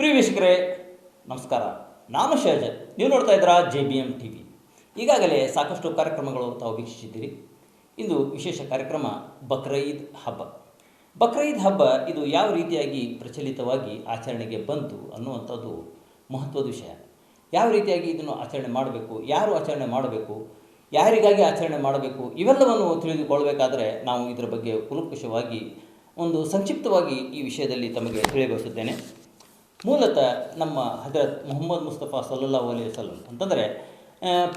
ಪ್ರಿಯ ವೀಕ್ಷಕರೇ, ನಮಸ್ಕಾರ. ನಾನು ಶೈಜ ನೀವು ನೋಡ್ತಾ ಇದ್ದೀರಾ J B M T V. ಈಗಾಗಲೇ ಸಾಕಷ್ಟು ಕಾರ್ಯಕ್ರಮಗಳು ತಾವು ವೀಕ್ಷಿಸಿದ್ದೀರಿ. ಇಂದು ವಿಶೇಷ ಕಾರ್ಯಕ್ರಮ ಬಕ್ರೀದ್ ಹಬ್ಬ. ಬಕ್ರೀದ್ ಹಬ್ಬ ಇದು ಯಾವ ರೀತಿಯಾಗಿ ಪ್ರಚಲಿತವಾಗಿ ಆಚರಣೆಗೆ ಬಂತು ಅನ್ನುವಂಥದ್ದು ಮಹತ್ವದ ವಿಷಯ. ಯಾವ ರೀತಿಯಾಗಿ ಇದನ್ನು ಆಚರಣೆ ಮಾಡಬೇಕು, ಯಾರು ಆಚರಣೆ ಮಾಡಬೇಕು, ಯಾರಿಗಾಗಿ ಆಚರಣೆ ಮಾಡಬೇಕು, ಇವೆಲ್ಲವನ್ನು ತಿಳಿದುಕೊಳ್ಳಬೇಕಾದರೆ ನಾವು ಇದರ ಬಗ್ಗೆ ಕುಲಂಕುಷವಾಗಿ ಒಂದು ಸಂಕ್ಷಿಪ್ತವಾಗಿ ಈ ವಿಷಯದಲ್ಲಿ ತಮಗೆ ತಿಳಿಯಬಯಸುತ್ತೇನೆ ಮೂಲತಃ ನಮ್ಮ ಹಜರತ್ ಮೊಹಮ್ಮದ್ ಮುಸ್ತಫಾ ಸಲ್ಲಲ್ಲಾಹು ಅಲಿ ವಸಲ್ಲಂ ಅಂತಂದರೆ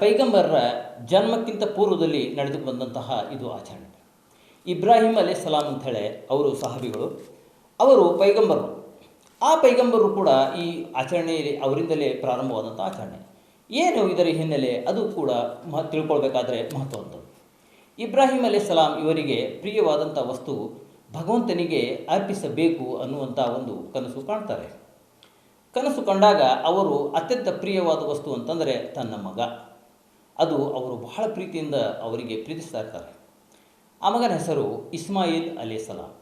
ಪೈಗಂಬರ್ರ ಪೈಗಂಬರರ ಜನ್ಮಕ್ಕಿಂತ ಪೂರ್ವದಲ್ಲಿ ನಡೆದು ಬಂದಂತಹ ಇದು ಆಚರಣೆ. ಇಬ್ರಾಹಿಂ ಅಲೇ ಸಲಾಂ ಅಂಥೇಳಿ ಅವರು ಸಹಾಬಿಗಳು, ಅವರು ಪೈಗಂಬರರು. ಆ ಪೈಗಂಬರರು ಕೂಡ ಈ ಆಚರಣೆಯಲ್ಲಿ ಅವರಿಂದಲೇ ಪ್ರಾರಂಭವಾದಂಥ ಆಚರಣೆ. ಏನು ಇದರ ಹಿನ್ನೆಲೆ ಅದು ಕೂಡ ಮಹ, ತಿಳ್ಕೊಳ್ಬೇಕಾದ್ರೆ ಮಹತ್ವವಂಥದ್ದು ಇಬ್ರಾಹಿಂ ಅಲಿ ಸಲಾಂ ಇವರಿಗೆ ಪ್ರಿಯವಾದಂಥ ವಸ್ತು ಭಗವಂತನಿಗೆ ಅರ್ಪಿಸಬೇಕು ಅನ್ನುವಂಥ ಒಂದು ಕನಸು ಕಾಣ್ತಾರೆ. ಕನಸು ಕಂಡಾಗ ಅವರು ಅತ್ಯಂತ ಪ್ರಿಯವಾದ ವಸ್ತು ಅಂತಂದರೆ ತನ್ನ ಮಗ. ಅದು ಅವರು ಬಹಳ ಪ್ರೀತಿಯಿಂದ ಅವರಿಗೆ ಪ್ರೀತಿಸ್ತಾ ಇರ್ತಾರೆ. ಆ ಮಗನ ಹೆಸರು ಇಸ್ಮಾಯಿಲ್ ಅಲಿ ಸಲಾಂ.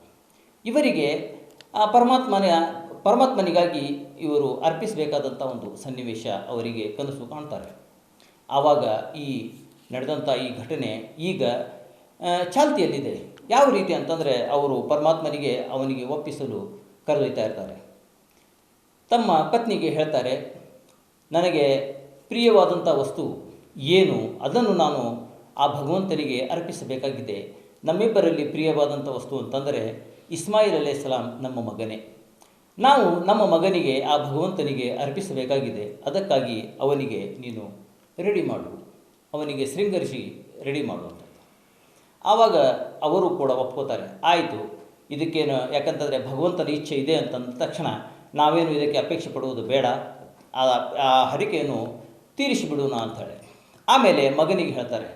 ಇವರಿಗೆ, ಆ ಪರಮಾತ್ಮನ, ಪರಮಾತ್ಮನಿಗಾಗಿ ಇವರು ಅರ್ಪಿಸಬೇಕಾದಂಥ ಒಂದು ಸನ್ನಿವೇಶ ಅವರಿಗೆ ಕನಸು ಕಾಣ್ತಾರೆ. ಆವಾಗ ಈ ನಡೆದಂಥ ಈ ಘಟನೆ ಈಗ ಚಾಲ್ತಿಯಲ್ಲಿದೆ. ಯಾವ ರೀತಿ ಅಂತಂದರೆ ಅವರು ಪರಮಾತ್ಮನಿಗೆ ಅವನಿಗೆ ಒಪ್ಪಿಸಲು ಕರೆದೊಯ್ತಾ ಇರ್ತಾರೆ. ತಮ್ಮ ಪತ್ನಿಗೆ ಹೇಳ್ತಾರೆ, ನನಗೆ ಪ್ರಿಯವಾದಂಥ ವಸ್ತು ಏನು? ಅದನ್ನು ನಾನು ಆ ಭಗವಂತನಿಗೆ ಅರ್ಪಿಸಬೇಕಾಗಿದೆ. ನಮ್ಮಿಬ್ಬರಲ್ಲಿ ಪ್ರಿಯವಾದಂಥ ವಸ್ತು ಅಂತಂದರೆ ಇಸ್ಮಾಯಿಲ್ ಅಲೈ ಸಲಾಂ ನಮ್ಮ ಮಗನೇ. ನಾವು ನಮ್ಮ ಮಗನಿಗೆ ಆ ಭಗವಂತನಿಗೆ ಅರ್ಪಿಸಬೇಕಾಗಿದೆ. ಅದಕ್ಕಾಗಿ ಅವನಿಗೆ ನೀನು ರೆಡಿ ಮಾಡು. ಅವನಿಗೆ ಶೃಂಗರಿಸಿ ರೆಡಿ ಮಾಡುವಂಥದ್ದು ಆವಾಗ ಅವರು ಕೂಡ ಒಪ್ಕೋತಾರೆ, ಆಯಿತು, ಇದಕ್ಕೇನು ಯಾಕಂತಂದರೆ ಭಗವಂತನ ಇಚ್ಛೆ ಇದೆ ಅಂತಂದ ತಕ್ಷಣ ನಾವೇನು ಇದಕ್ಕೆ ಅಪೇಕ್ಷೆ ಪಡುವುದು ಬೇಡ. ಆ ಹರಿಕೆಯನ್ನು ತೀರಿಸಿಬಿಡೋಣ ಅಂತೇಳಿ. ಆಮೇಲೆ ಮಗನಿಗೆ ಹೇಳ್ತಾರೆ,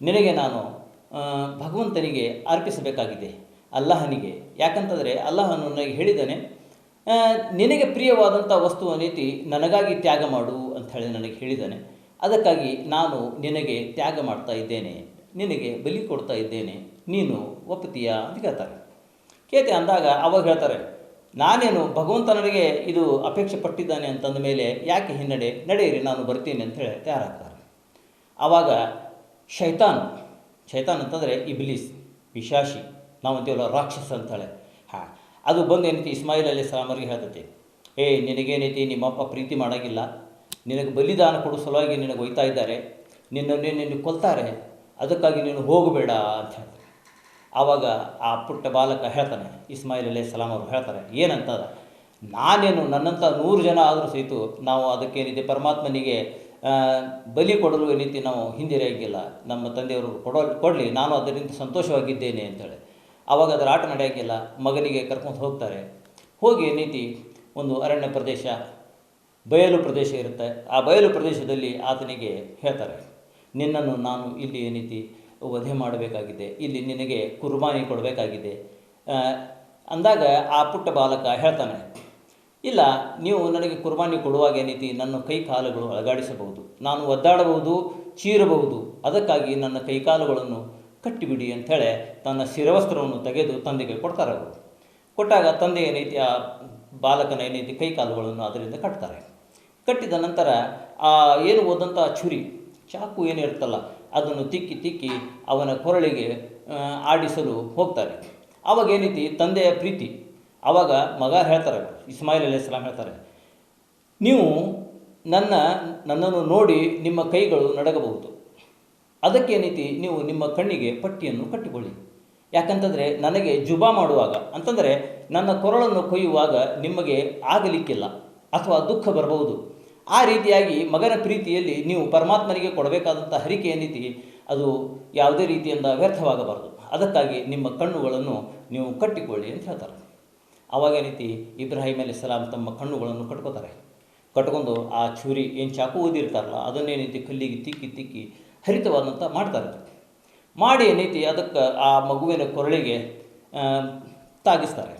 ನಿನಗೆ ನಾನು ಭಗವಂತನಿಗೆ ಅರ್ಪಿಸಬೇಕಾಗಿದೆ, ಅಲ್ಲಾಹನಿಗೆ. ಯಾಕಂತಂದರೆ ಅಲ್ಲಾಹನು ನನಗೆ ಹೇಳಿದ್ದಾನೆ ನಿನಗೆ ಪ್ರಿಯವಾದಂಥ ವಸ್ತುವ ರೀತಿ ನನಗಾಗಿ ತ್ಯಾಗ ಮಾಡು ಅಂತ ಹೇಳಿ ನನಗೆ ಹೇಳಿದ್ದಾನೆ. ಅದಕ್ಕಾಗಿ ನಾನು ನಿನಗೆ ತ್ಯಾಗ ಮಾಡ್ತಾ ಇದ್ದೇನೆ, ನಿನಗೆ ಬಲಿ ಕೊಡ್ತಾ ಇದ್ದೇನೆ, ನೀನು ಒಪ್ಪುತ್ತೀಯಾ ಅಂತ ಕೇಳ್ತಾರೆ. ಕೇತೆ ಅಂದಾಗ ಅವಾಗ ಹೇಳ್ತಾರೆ ನಾನೇನು ಭಗವಂತ ನನಗೆ ಇದು ಅಪೇಕ್ಷೆ ಪಟ್ಟಿದ್ದಾನೆ ಅಂತಂದ ಮೇಲೆ ಯಾಕೆ ಹಿನ್ನಡೆ ನಡೆಯಿರಿ, ನಾನು ಬರ್ತೀನಿ ಅಂತ ಹೇಳಿ ತಯಾರಾಗ್ತಾರೆ. ಆವಾಗ ಶೈತಾನ್ ಶೈತಾನ್ ಅಂತಂದರೆ ಇಬ್ಲೀಸ್ ವಿಶಾಶಿ ನಾವು ಅಂತೀವಲ್ಲ ರಾಕ್ಷಸ ಅಂತಾಳೆ. ಹಾಂ, ಅದು ಬಂದು ಏನೈತಿ, ಇಸ್ಮಾಯಿಲ್ ಅಲ್ಲಿ ಸಲಾಮರಿಗೆ ಹೇಳ್ತೈತಿ, ಏ, ನಿನಗೇನೈತಿ ನಿಮ್ಮಪ್ಪ ಪ್ರೀತಿ ಮಾಡೋಂಗಿಲ್ಲ, ನಿನಗೆ ಬಲಿದಾನ ಕೊಡೋ ಸಲುವಾಗಿ ನಿನಗೆ ಒಯ್ತಾ ಇದ್ದಾರೆ, ನಿನ್ನನ್ನೇ ನಿನ್ನ ಕೊಲ್ತಾರೆ, ಅದಕ್ಕಾಗಿ ನೀನು ಹೋಗಬೇಡ ಅಂತ ಹೇಳ್ತಾರೆ. ಆವಾಗ ಆ ಪುಟ್ಟ ಬಾಲಕ ಹೇಳ್ತಾನೆ, ಇಸ್ಮಾಯಿಲ್ ಅಲೇ ಸಲಾಮ್ ಅವರು ಹೇಳ್ತಾರೆ ಏನಂತ ನಾನೇನು ನನ್ನಂಥ ನೂರು ಜನ ಆದರೂ ಸಹಿತ ನಾವು ಅದಕ್ಕೇನಿದೆ ಪರಮಾತ್ಮನಿಗೆ ಬಲಿ ಕೊಡಲು ರೀತಿ ನಾವು ಹಿಂದಿರಿಯಾಗಿಲ್ಲ ನಮ್ಮ ತಂದೆಯವರು ಕೊಡೋ, ಕೊಡಲಿ, ನಾನು ಅದರಿಂದ ಸಂತೋಷವಾಗಿದ್ದೇನೆ ಅಂತೇಳಿ. ಆವಾಗ ಅದರ ಆಟ ನಡೆಯೋಂಗಿಲ್ಲ, ಮಗನಿಗೆ ಕರ್ಕೊಂಡು ಹೋಗ್ತಾರೆ. ಹೋಗಿ ಏನೈತಿ ಒಂದು ಅರಣ್ಯ ಪ್ರದೇಶ, ಬಯಲು ಪ್ರದೇಶ ಇರುತ್ತೆ. ಆ ಬಯಲು ಪ್ರದೇಶದಲ್ಲಿ ಆತನಿಗೆ ಹೇಳ್ತಾರೆ, ನಿನ್ನನ್ನು ನಾನು ಇಲ್ಲಿ ಏನೈತಿ ವಧೆ ಮಾಡಬೇಕಾಗಿದೆ. ಇಲ್ಲಿ ನಿನಗೆ ಕುರ್ಬಾನಿ ಕೊಡಬೇಕಾಗಿದೆ. ಅಂದಾಗ ಆ ಪುಟ್ಟ ಬಾಲಕ ಹೇಳ್ತಾನೆ, ಇಲ್ಲ, ನೀವು ನನಗೆ ಕುರ್ಬಾನಿ ಕೊಡುವಾಗ ಏನೈತಿ ನನ್ನ ಕೈ ಕಾಲುಗಳು ಅಳಗಾಡಿಸಬಹುದು. ನಾನು ಒದ್ದಾಡಬಹುದು, ಚೀರಬಹುದು. ಅದಕ್ಕಾಗಿ ನನ್ನ ಕೈಕಾಲುಗಳನ್ನು ಕಟ್ಟಿಬಿಡಿ ಅಂಥೇಳಿ ತನ್ನ ಶಿರವಸ್ತ್ರವನ್ನು ತೆಗೆದು ತಂದೆಗೆ ಕೊಡ್ತಾರೆ ಅವರು. ಕೊಟ್ಟಾಗ ತಂದೆ ಏನೈತಿ ಆ ಬಾಲಕನ ಏನೈತಿ ಕೈಕಾಲುಗಳನ್ನು ಅದರಿಂದ ಕಟ್ತಾರೆ. ಕಟ್ಟಿದ ನಂತರ ಆ ಏನು ಹೋದಂಥ ಚುರಿ ಚಾಕು ಏನಿರ್ತಲ್ಲ ಅದನ್ನು ತಿಕ್ಕಿ ತಿಕ್ಕಿ ಅವನ ಕೊರಳಿಗೆ ಆಡಿಸಲು ಹೋಗ್ತಾರೆ. ಆವಾಗ ಏನೈತಿ? ತಂದೆಯ ಪ್ರೀತಿ. ಆವಾಗ ಮಗ ಹೇಳ್ತಾರೆ, ಇಸ್ಮಾಯಿಲ್ ಅಲ್ಲಿ ಸಲಾಮ್ ಹೇಳ್ತಾರೆ, ನೀವು ನನ್ನ, ನನ್ನನ್ನು ನೋಡಿ ನಿಮ್ಮ ಕೈಗಳು ನಡಗಬಹುದು. ಅದಕ್ಕೆ ಏನೈತಿ? ನೀವು ನಿಮ್ಮ ಕಣ್ಣಿಗೆ ಪಟ್ಟಿಯನ್ನು ಕಟ್ಟಿಕೊಳ್ಳಿ. ಯಾಕಂತಂದರೆ ನನಗೆ ಜುಬಾ ಮಾಡುವಾಗ, ಅಂತಂದರೆ ನನ್ನ ಕೊರಳನ್ನು ಕೊಯ್ಯುವಾಗ ನಿಮಗೆ ಆಗಲಿಕ್ಕಿಲ್ಲ, ಅಥವಾ ದುಃಖ ಬರಬಹುದು. ಆ ರೀತಿಯಾಗಿ ಮಗನ ಪ್ರೀತಿಯಲ್ಲಿ ನೀವು ಪರಮಾತ್ಮನಿಗೆ ಕೊಡಬೇಕಾದಂಥ ಹರಿಕೆ ಏನೈತಿ ಅದು ಯಾವುದೇ ರೀತಿಯಿಂದ ವ್ಯರ್ಥವಾಗಬಾರದು. ಅದಕ್ಕಾಗಿ ನಿಮ್ಮ ಕಣ್ಣುಗಳನ್ನು ನೀವು ಕಟ್ಟಿಕೊಳ್ಳಿ ಅಂತ ಹೇಳ್ತಾರೆ. ಆವಾಗ ಏನೈತಿ ಇಬ್ರಾಹಿಂ ಅಲಿ ಸಲಾಂ ತಮ್ಮ ಕಣ್ಣುಗಳನ್ನು ಕಟ್ಕೋತಾರೆ. ಕಟ್ಕೊಂಡು ಆ ಚೂರಿ ಏನು ಚಾಕು ಓದಿರ್ತಾರಲ್ಲ ಅದನ್ನೇನೈತಿ ಕಲ್ಲಿಗೆ ತಿಕ್ಕಿ ತಿಕ್ಕಿ ಹರಿತವಾದಂಥ ಮಾಡ್ತಾರೆ. ಮಾಡಿ ಏನೈತಿ ಅದಕ್ಕೆ ಆ ಮಗುವಿನ ಕೊರಳಿಗೆ ತಾಗಿಸ್ತಾರೆ.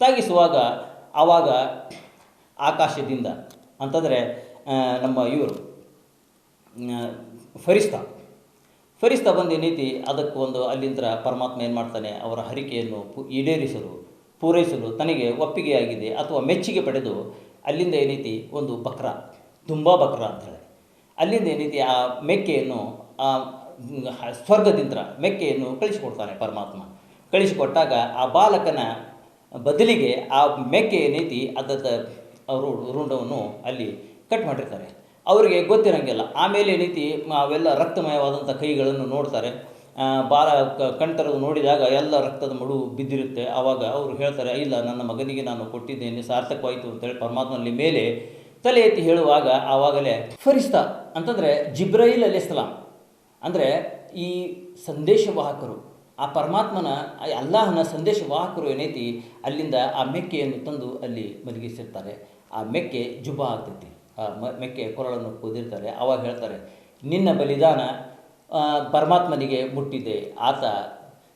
ತಾಗಿಸುವಾಗ ಆವಾಗ ಆಕಾಶದಿಂದ ಅಂತಂದರೆ ನಮ್ಮ ಇವರು ಫರಿಸ್ತ. ಫರಿಸ್ತಾ ಬಂದು ಏನೈತಿ ಅದಕ್ಕೆ ಒಂದು ಅಲ್ಲಿಂದ ಪರಮಾತ್ಮ ಏನು ಮಾಡ್ತಾನೆ, ಅವರ ಹರಿಕೆಯನ್ನು ಪು, ಈಡೇರಿಸಲು, ಪೂರೈಸಲು ತನಗೆ ಒಪ್ಪಿಗೆಯಾಗಿದೆ ಅಥವಾ ಮೆಚ್ಚುಗೆ ಪಡೆದು ಅಲ್ಲಿಂದ ಏನೈತಿ ಒಂದು ಬಕ್ರ, ತುಂಬ ಬಕ್ರ ಅಂತೇಳಿ ಅಲ್ಲಿಂದ ಏನೈತಿ ಆ ಮೆಕ್ಕೆಯನ್ನು, ಆ ಸ್ವರ್ಗದಿಂದ ಮೆಕ್ಕೆಯನ್ನು ಕಳಿಸಿಕೊಡ್ತಾನೆ ಪರಮಾತ್ಮ. ಕಳಿಸಿಕೊಟ್ಟಾಗ ಆ ಬಾಲಕನ ಬದಲಿಗೆ ಆ ಮೆಕ್ಕೆ ಏನೈತಿ ಅದದ ಅವರು ರುಂಡವನ್ನು ಅಲ್ಲಿ ಕಟ್ ಮಾಡಿರ್ತಾರೆ. ಅವರಿಗೆ ಗೊತ್ತಿರೋಂಗಿಲ್ಲ. ಆಮೇಲೆ ಏನೈತಿ ಅವೆಲ್ಲ ರಕ್ತಮಯವಾದಂಥ ಕೈಗಳನ್ನು ನೋಡ್ತಾರೆ. ಬಾಲ ಕಣ್ತರದು ನೋಡಿದಾಗ ಎಲ್ಲ ರಕ್ತದ ಮಡು ಬಿದ್ದಿರುತ್ತೆ. ಆವಾಗ ಅವರು ಹೇಳ್ತಾರೆ, ಇಲ್ಲ, ನನ್ನ ಮಗನಿಗೆ ನಾನು ಕೊಟ್ಟಿದ್ದೇನೆ, ಸಾರ್ಥಕವಾಯಿತು ಅಂತೇಳಿ ಪರಮಾತ್ಮನಲ್ಲಿ ಮೇಲೆ ತಲೆ ಎತ್ತಿ ಹೇಳುವಾಗ ಆವಾಗಲೇ ಫರಿಸ್ತ, ಅಂತಂದರೆ ಜಿಬ್ರೈಲ್ ಅಲಿಸ್ಲಾಂ ಅಂದರೆ ಈ ಸಂದೇಶವಾಹಕರು ಆ ಪರಮಾತ್ಮನ ಅಲ್ಲಾಹನ ಅಲ್ಲಾಹನ ಸಂದೇಶವಾಹಕರು ಏನೈತಿ, ಅಲ್ಲಿಂದ ಆ ಮೆಕ್ಕೆಯನ್ನು ತಂದು ಅಲ್ಲಿ ಮಲಗಿಸಿರ್ತಾರೆ. ಆ ಮೆಕ್ಕೆ ಜುಬ ಆಗ್ತೈತಿ. ಆ ಮೆಕ್ಕೆ ಕೊರಳನ್ನು ಕುದಿರ್ತಾರೆ. ಅವಾಗ ಹೇಳ್ತಾರೆ, ನಿನ್ನ ಬಲಿದಾನ ಪರಮಾತ್ಮನಿಗೆ ಮುಟ್ಟಿದೆ. ಆತ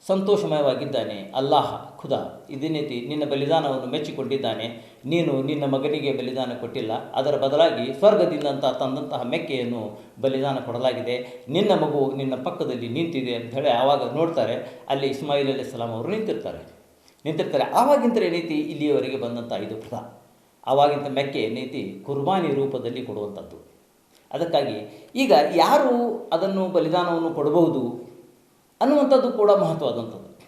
ಸಂತೋಷಮಯವಾಗಿದ್ದಾನೆ. ಅಲ್ಲಾಹ, ಖುದಾ, ಇದೇನೈತಿ, ನಿನ್ನ ಬಲಿದಾನವನ್ನು ಮೆಚ್ಚಿಕೊಂಡಿದ್ದಾನೆ. ನೀನು ನಿನ್ನ ಮಗನಿಗೆ ಬಲಿದಾನ ಕೊಟ್ಟಿಲ್ಲ. ಅದರ ಬದಲಾಗಿ ಸ್ವರ್ಗದಿಂದಂತ ತಂದಂತಹ ಮೆಕ್ಕೆಯನ್ನು ಬಲಿದಾನ ಕೊಡಲಾಗಿದೆ. ನಿನ್ನ ಮಗು ನಿನ್ನ ಪಕ್ಕದಲ್ಲಿ ನಿಂತಿದೆ ಅಂತ ಹೇಳಿ ಆವಾಗ ನೋಡ್ತಾರೆ. ಅಲ್ಲಿ ಇಸ್ಮಾಯಿಲ್ ಅಲಿ ಸಲಾಂ ಅವರು ನಿಂತಿರ್ತಾರೆ. ನಿಂತಿರ್ತಾರೆ. ಆವಾಗಿಂತ ಏನೈತಿ ಇಲ್ಲಿಯವರೆಗೆ ಬಂದಂಥ ಇದು ಪ್ರಥ. ಆವಾಗಿಂತ ಮೆಕ್ಕೆ ಏನೈತಿ ಕುರ್ಬಾನಿ ರೂಪದಲ್ಲಿ ಕೊಡುವಂಥದ್ದು ಅದಕ್ಕಾಗಿ ಈಗ ಯಾರು ಅದನ್ನು ಬಲಿದಾನವನ್ನು ಕೊಡಬಹುದು ಅನ್ನುವಂಥದ್ದು ಕೂಡ ಮಹತ್ವವಾದಂಥದ್ದು.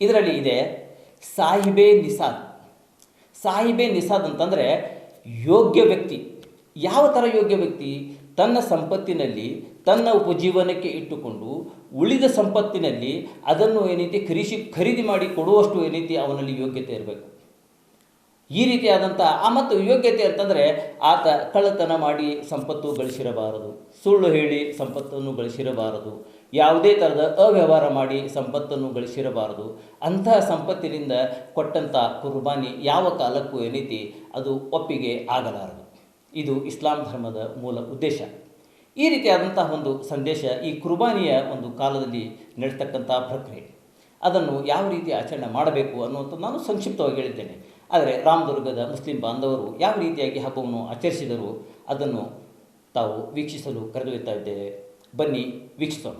ಇದರಲ್ಲಿ ಇದೆ ಸಾಹಿಬೆ ನಿಸಾದ್. ಸಾಹಿಬೆ ನಿಸಾದ್ ಅಂತಂದರೆ ಯೋಗ್ಯ ವ್ಯಕ್ತಿ. ಯಾವ ಥರ ಯೋಗ್ಯ ವ್ಯಕ್ತಿ? ತನ್ನ ಸಂಪತ್ತಿನಲ್ಲಿ, ತನ್ನ ಉಪಜೀವನಕ್ಕೆ ಇಟ್ಟುಕೊಂಡು, ಉಳಿದ ಸಂಪತ್ತಿನಲ್ಲಿ ಅದನ್ನು ಏನೈತಿ ಖರೀಶಿ ಖರೀದಿ ಮಾಡಿ ಕೊಡುವಷ್ಟು ಏನೈತಿ ಅವನಲ್ಲಿ ಯೋಗ್ಯತೆ ಇರಬೇಕು. ಈ ರೀತಿಯಾದಂಥ ಆ ಮತ್ತು ಯೋಗ್ಯತೆ ಅಂತಂದರೆ ಆತ ಕಳ್ಳತನ ಮಾಡಿ ಸಂಪತ್ತು ಗಳಿಸಿರಬಾರದು. ಸುಳ್ಳು ಹೇಳಿ ಸಂಪತ್ತನ್ನು ಗಳಿಸಿರಬಾರದು. ಯಾವುದೇ ಥರದ ಅವ್ಯವಹಾರ ಮಾಡಿ ಸಂಪತ್ತನ್ನು ಗಳಿಸಿರಬಾರದು. ಅಂತಹ ಸಂಪತ್ತಿನಿಂದ ಕೊಟ್ಟಂಥ ಕುರ್ಬಾನಿ ಯಾವ ಕಾಲಕ್ಕೂ ಏನೈತಿ ಅದು ಒಪ್ಪಿಗೆ ಆಗಲಾರದು. ಇದು ಇಸ್ಲಾಂ ಧರ್ಮದ ಮೂಲ ಉದ್ದೇಶ. ಈ ರೀತಿಯಾದಂತಹ ಒಂದು ಸಂದೇಶ ಈ ಕುರ್ಬಾನಿಯ ಒಂದು ಕಾಲದಲ್ಲಿ ನಡೀತಕ್ಕಂಥ ಪ್ರಕ್ರಿಯೆ. ಅದನ್ನು ಯಾವ ರೀತಿ ಆಚರಣೆ ಮಾಡಬೇಕು ಅನ್ನುವಂಥದ್ದು ನಾನು ಸಂಕ್ಷಿಪ್ತವಾಗಿ ಹೇಳಿದ್ದೇನೆ. ಆದರೆ ರಾಮದುರ್ಗದ ಮುಸ್ಲಿಂ ಬಾಂಧವರು ಯಾವ ರೀತಿಯಾಗಿ ಹಬ್ಬವನ್ನು ಆಚರಿಸಿದರು ಅದನ್ನು ತಾವು ವೀಕ್ಷಿಸಲು ಕರೆದೊಯ್ತಾ ಇದ್ದೇವೆ. ಬನ್ನಿ ವೀಕ್ಷಿಸೋಣ.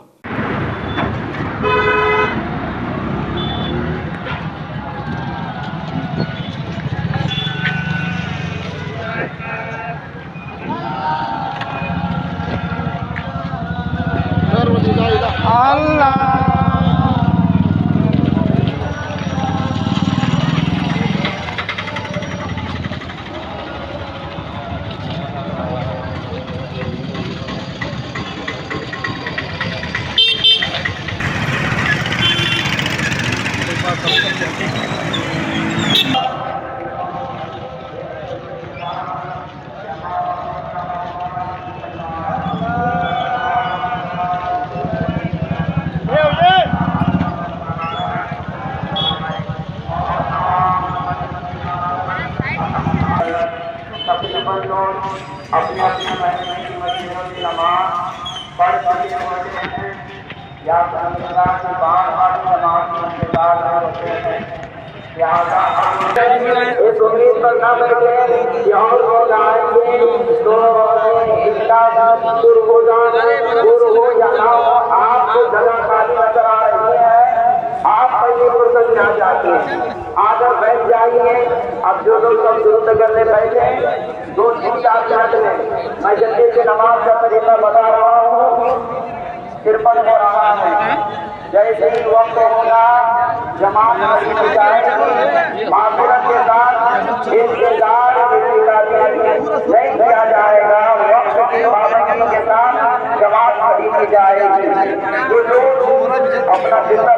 اس امید پر نہ بیٹھے کہ اور لوگ آئیں گے تو شروع ہو جانا شروع ہو جانا آپ کو جگہ خالی نظر آ رہی ہے آپ پہلے پرسن کیا جاتے ہیں آدھا بیٹھ جائیے اب جو لوگ سب درست کرنے بیٹھے دو تین چار چاٹ میں میں جلدی سے نماز کا طریقہ بتا رہا ہوں ترپن ہو رہا ہے جیسے ہی وقت ہوگا جماعت کی ہدایت معذرت کے ساتھ انتظار نہیں کیا جائے گا، وقت کی پابندی کے ساتھ جماعت خریدی جائے گی۔ جو لوگ اپنا زندہ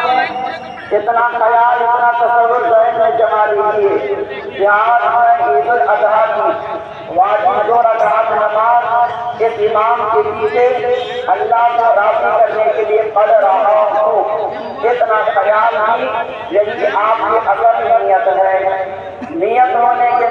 اتنا خیال، اتنا تصور ذہن میں جمع لیجیے کہ آج میں عید الاضحیٰ کی۔ واجب دو رکعت نماز اس امام کے پیچھے اللہ کو راضی کرنے کے لیے پڑھ رہا ہوں۔ اتنا خیال نہیں یہی آپ کی اصل نیت ہے۔ نیت ہونے کے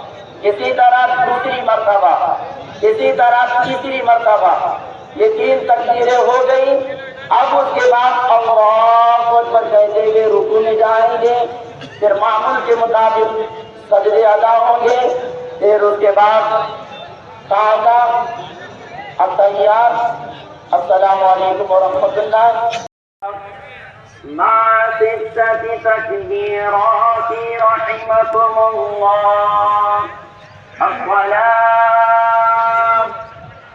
اسی طرح دوسری مرتبہ، اسی طرح تیسری مرتبہ۔ یہ تین تقریریں ہو گئی اب اس کے بعد اللہ اکبر کہتے ہوئے رکو میں جائیں گے۔ پھر معمول کے مطابق سجدے ادا ہوں گے۔ پھر اس کے بعد تازہ الطیار السلام علیکم ورحمۃ اللہ۔ مع ستة تكبيرات رحمكم الله. الصلاة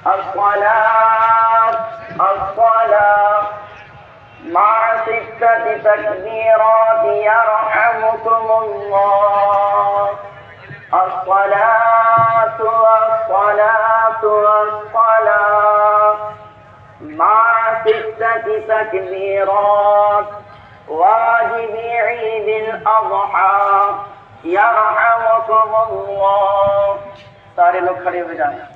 الصلاة الصلاة. مع ستة تكبيرات يرحمكم الله. الصلاة والصلاة والصلاة مع ستة تكبيرات. واجب عيد الأضحى. ইয়ারহামুকুমুল্লাহ। सारे लोग खड़े हो जाएं